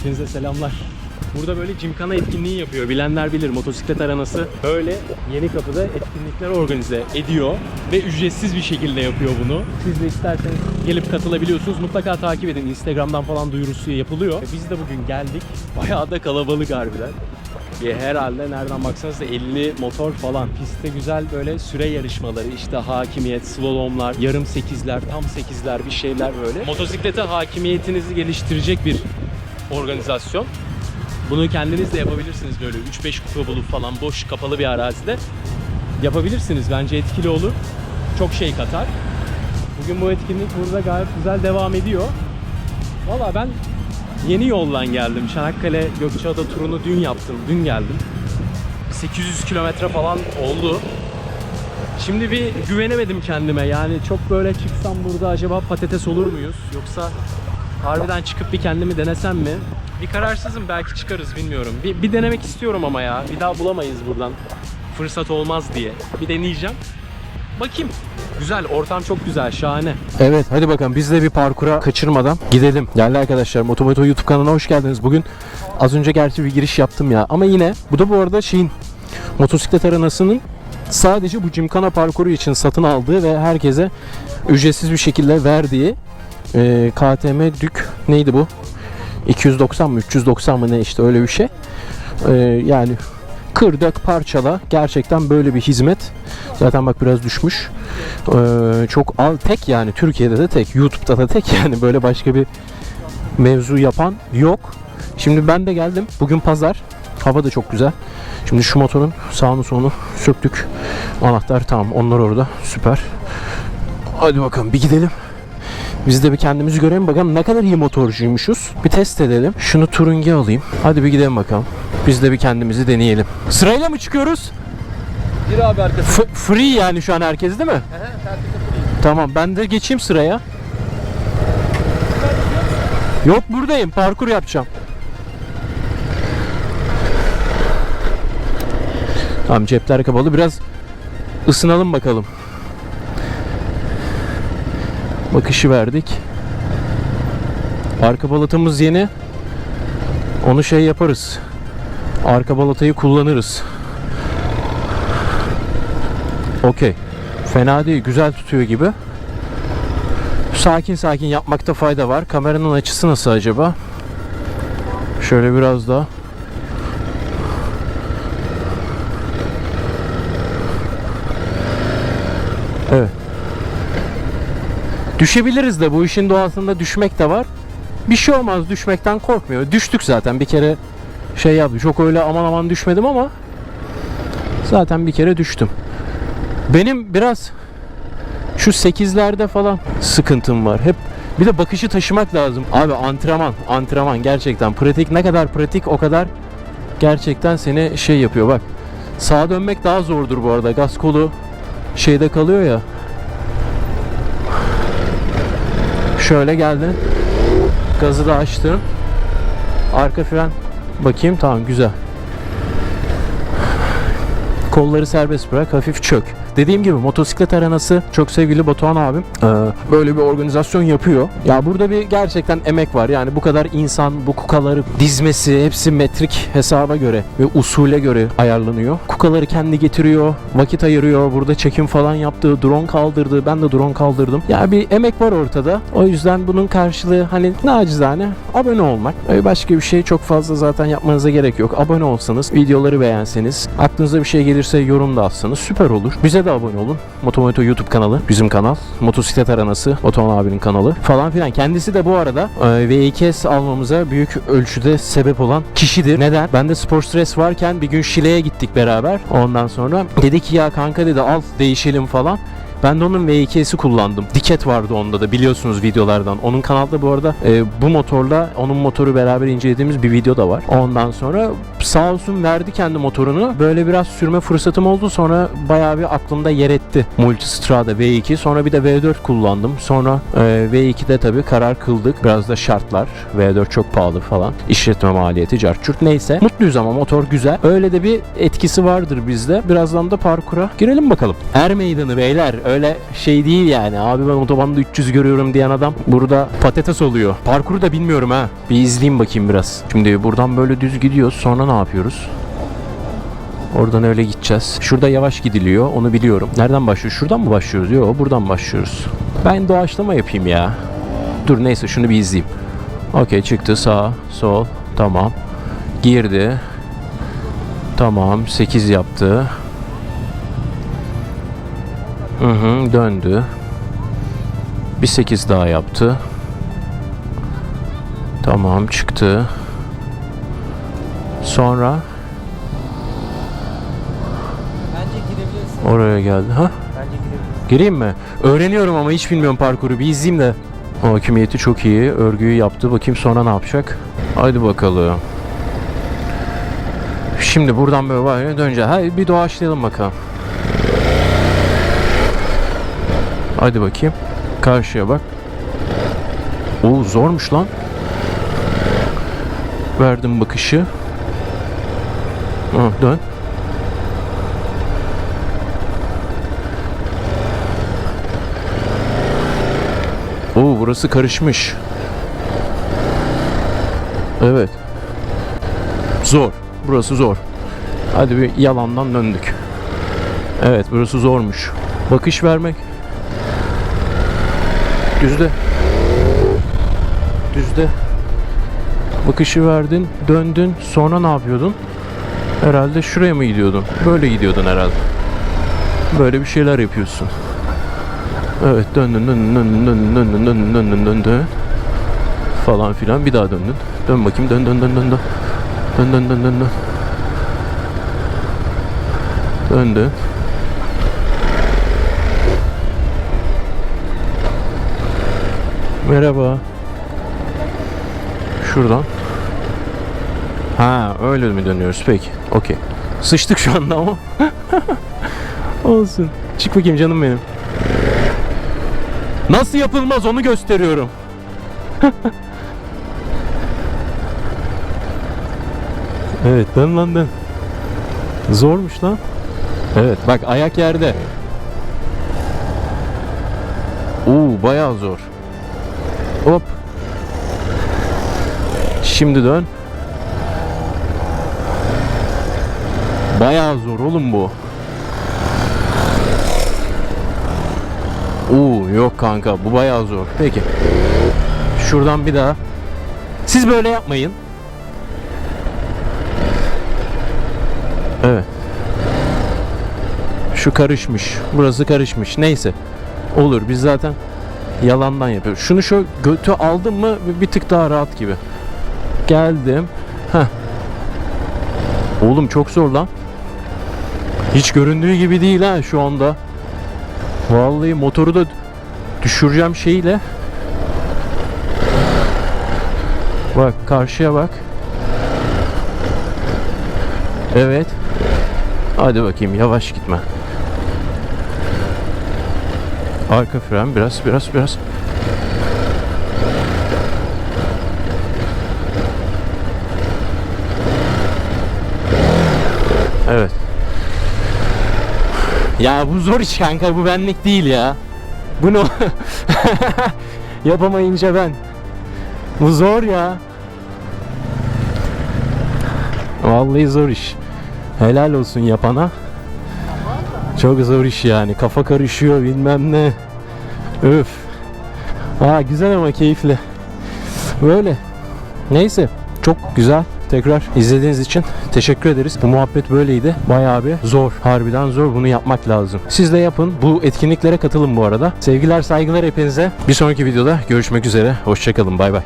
Hepinize selamlar. Burada böyle Cimkana etkinliği yapıyor. Bilenler bilir. Motosiklet aranası böyle yeni kapıda etkinlikler organize ediyor ve ücretsiz bir şekilde yapıyor bunu. Siz de isterseniz gelip katılabiliyorsunuz. Mutlaka takip edin. Instagram'dan falan duyurusu yapılıyor. Ve Biz de bugün geldik. Bayağı da kalabalık harbiden. Ya herhalde nereden baksanız da 50 motor falan. Pistte güzel böyle süre yarışmaları, işte hakimiyet, slalomlar, yarım sekizler, tam sekizler bir şeyler böyle. Motosiklete hakimiyetinizi geliştirecek bir organizasyon. Bunu kendiniz de yapabilirsiniz böyle 3-5 kupa bulup falan boş kapalı bir arazide. Yapabilirsiniz bence etkili olur. Çok şey katar. Bugün bu etkinlik burada gayet güzel devam ediyor. Valla ben yeni yoldan geldim. Çanakkale Gökçeada turunu dün yaptım. Dün geldim. 800 kilometre falan oldu. Şimdi bir güvenemedim kendime. Yani çok böyle çıksam burada acaba patates olur muyuz? Yoksa harbiden çıkıp bir kendimi denesem mi? Bir kararsızım belki çıkarız bilmiyorum. Bir, bir denemek istiyorum ama ya. Bir daha bulamayız buradan. Fırsat olmaz diye. Bir deneyeceğim. Bakayım. Güzel, ortam çok güzel, şahane. Evet hadi bakalım biz de bir parkura kaçırmadan gidelim. Değerli arkadaşlar Motomoto YouTube kanalına hoş geldiniz. Bugün az önce gerçi bir giriş yaptım ya. Ama yine bu da bu arada şeyin motosiklet arenasının sadece bu Cimkana parkuru için satın aldığı ve herkese ücretsiz bir şekilde verdiği e, KTM Dük neydi bu? 290 mı 390 mı ne işte öyle bir şey. E, yani kır dök parçala gerçekten böyle bir hizmet. Zaten bak biraz düşmüş. Ee, çok al tek yani Türkiye'de de tek, YouTube'da da tek yani böyle başka bir mevzu yapan yok. Şimdi ben de geldim. Bugün pazar. Hava da çok güzel. Şimdi şu motorun sağını solunu söktük. Anahtar tamam. Onlar orada. Süper. Hadi bakalım bir gidelim. Biz de bir kendimizi görelim bakalım ne kadar iyi motorcuymuşuz. Bir test edelim. Şunu turungi alayım. Hadi bir gidelim bakalım. Biz de bir kendimizi deneyelim. Sırayla mı çıkıyoruz? Bir abi arkası. F- free yani şu an herkes değil mi? Tamam ben de geçeyim sıraya. Yok buradayım parkur yapacağım. Tamam cepler kapalı biraz ısınalım bakalım. Bakışı verdik. Arka balatamız yeni. Onu şey yaparız. Arka balatayı kullanırız. Okey. Fena değil. Güzel tutuyor gibi. Sakin sakin yapmakta fayda var. Kameranın açısı nasıl acaba? Şöyle biraz daha. Düşebiliriz de bu işin doğasında düşmek de var. Bir şey olmaz düşmekten korkmuyor. Düştük zaten bir kere şey yaptım. Çok öyle aman aman düşmedim ama zaten bir kere düştüm. Benim biraz şu 8'lerde falan sıkıntım var. Hep bir de bakışı taşımak lazım. Abi antrenman, antrenman gerçekten pratik ne kadar pratik o kadar gerçekten seni şey yapıyor bak. Sağa dönmek daha zordur bu arada. Gaz kolu şeyde kalıyor ya. Şöyle geldin. Gazı da açtın. Arka fren bakayım tamam güzel. Kolları serbest bırak, hafif çök. Dediğim gibi motosiklet arenası çok sevgili Batuhan abim e, böyle bir organizasyon yapıyor. Ya burada bir gerçekten emek var. Yani bu kadar insan bu kukaları dizmesi hepsi metrik hesaba göre ve usule göre ayarlanıyor. Kukaları kendi getiriyor, vakit ayırıyor. Burada çekim falan yaptı, drone kaldırdı. Ben de drone kaldırdım. Ya bir emek var ortada. O yüzden bunun karşılığı hani nacizane abone olmak. Başka bir şey çok fazla zaten yapmanıza gerek yok. Abone olsanız, videoları beğenseniz, aklınıza bir şey gelirse yorum da atsanız süper olur. Bize de abone olun. Motomoto YouTube kanalı, bizim kanal. Motosiklet aranası, Batuhan abinin kanalı falan filan. Kendisi de bu arada e, V2S almamıza büyük ölçüde sebep olan kişidir. Neden? Ben de spor stres varken bir gün Şile'ye gittik beraber. Ondan sonra dedi ki ya kanka dedi al değişelim falan. Ben de onun V2S'i kullandım. Diket vardı onda da biliyorsunuz videolardan. Onun kanalda bu arada e, bu motorla onun motoru beraber incelediğimiz bir video da var. Ondan sonra sağ olsun verdi kendi motorunu. Böyle biraz sürme fırsatım oldu. Sonra bayağı bir aklımda yer etti. Multistrada V2. Sonra bir de V4 kullandım. Sonra e, V2'de tabii karar kıldık. Biraz da şartlar. V4 çok pahalı falan. İşletme maliyeti, carçurt neyse. Mutluyuz ama motor güzel. Öyle de bir etkisi vardır bizde. Birazdan da parkura girelim bakalım. Er meydanı beyler. Öyle şey değil yani. Abi ben otobanda 300 görüyorum diyen adam burada patates oluyor. Parkuru da bilmiyorum ha. Bir izleyeyim bakayım biraz. Şimdi buradan böyle düz gidiyoruz. Sonra ne yapıyoruz? Oradan öyle gideceğiz. Şurada yavaş gidiliyor. Onu biliyorum. Nereden başlıyoruz? Şuradan mı başlıyoruz? Yok buradan başlıyoruz. Ben doğaçlama yapayım ya. Dur neyse şunu bir izleyeyim. Okey çıktı sağ, sol. Tamam. Girdi. Tamam 8 yaptı. Hı hı döndü. Bir 8 daha yaptı. Tamam çıktı. Sonra Bence girebilirsin. oraya geldi. Ha? Gireyim mi? Öğreniyorum ama hiç bilmiyorum parkuru. Bir izleyeyim de. Hakimiyeti çok iyi. Örgüyü yaptı. Bakayım sonra ne yapacak? Haydi bakalım. Şimdi buradan böyle var döneceğiz. Hadi bir doğaçlayalım bakalım. Hadi bakayım. Karşıya bak. Oo zormuş lan. Verdim bakışı. Ha, dön. Oo burası karışmış. Evet. Zor. Burası zor. Hadi bir yalandan döndük. Evet burası zormuş. Bakış vermek. Düzde. Düzde. Bakışı verdin, döndün. Sonra ne yapıyordun? Herhalde şuraya mı gidiyordun? Böyle gidiyordun herhalde. Böyle bir şeyler yapıyorsun. Evet döndün döndün döndün döndün döndün döndün döndün döndün falan filan bir daha döndün. Dön bakayım dön dön dön dön dön. Dön dön dön dön dön. Döndü. Merhaba. Şuradan. Ha öyle mi dönüyoruz peki. Okey. Sıçtık şu anda ama. Olsun. Çık bakayım canım benim. Nasıl yapılmaz onu gösteriyorum. evet dön lan dön. Zormuş lan. Evet bak ayak yerde. Oo bayağı zor. Hop. Şimdi dön. Bayağı zor oğlum bu. Oo yok kanka bu bayağı zor. Peki. Şuradan bir daha. Siz böyle yapmayın. Evet. Şu karışmış. Burası karışmış. Neyse. Olur biz zaten yalandan yapıyoruz. Şunu şu götü aldım mı bir tık daha rahat gibi. Geldim. Heh. Oğlum çok zor lan. Hiç göründüğü gibi değil ha şu anda. Vallahi motoru da düşüreceğim şeyle. Bak karşıya bak. Evet. Hadi bakayım yavaş gitme. Arka fren biraz biraz biraz. Evet. Ya bu zor iş kanka bu benlik değil ya. Bunu yapamayınca ben. Bu zor ya. Vallahi zor iş. Helal olsun yapana. Çok zor iş yani. Kafa karışıyor bilmem ne. Öf. Aa güzel ama keyifli. Böyle. Neyse. Çok güzel. Tekrar izlediğiniz için teşekkür ederiz. Bu muhabbet böyleydi. Bayağı bir zor. Harbiden zor. Bunu yapmak lazım. Siz de yapın. Bu etkinliklere katılın bu arada. Sevgiler, saygılar hepinize. Bir sonraki videoda görüşmek üzere. Hoşçakalın. Bay bay.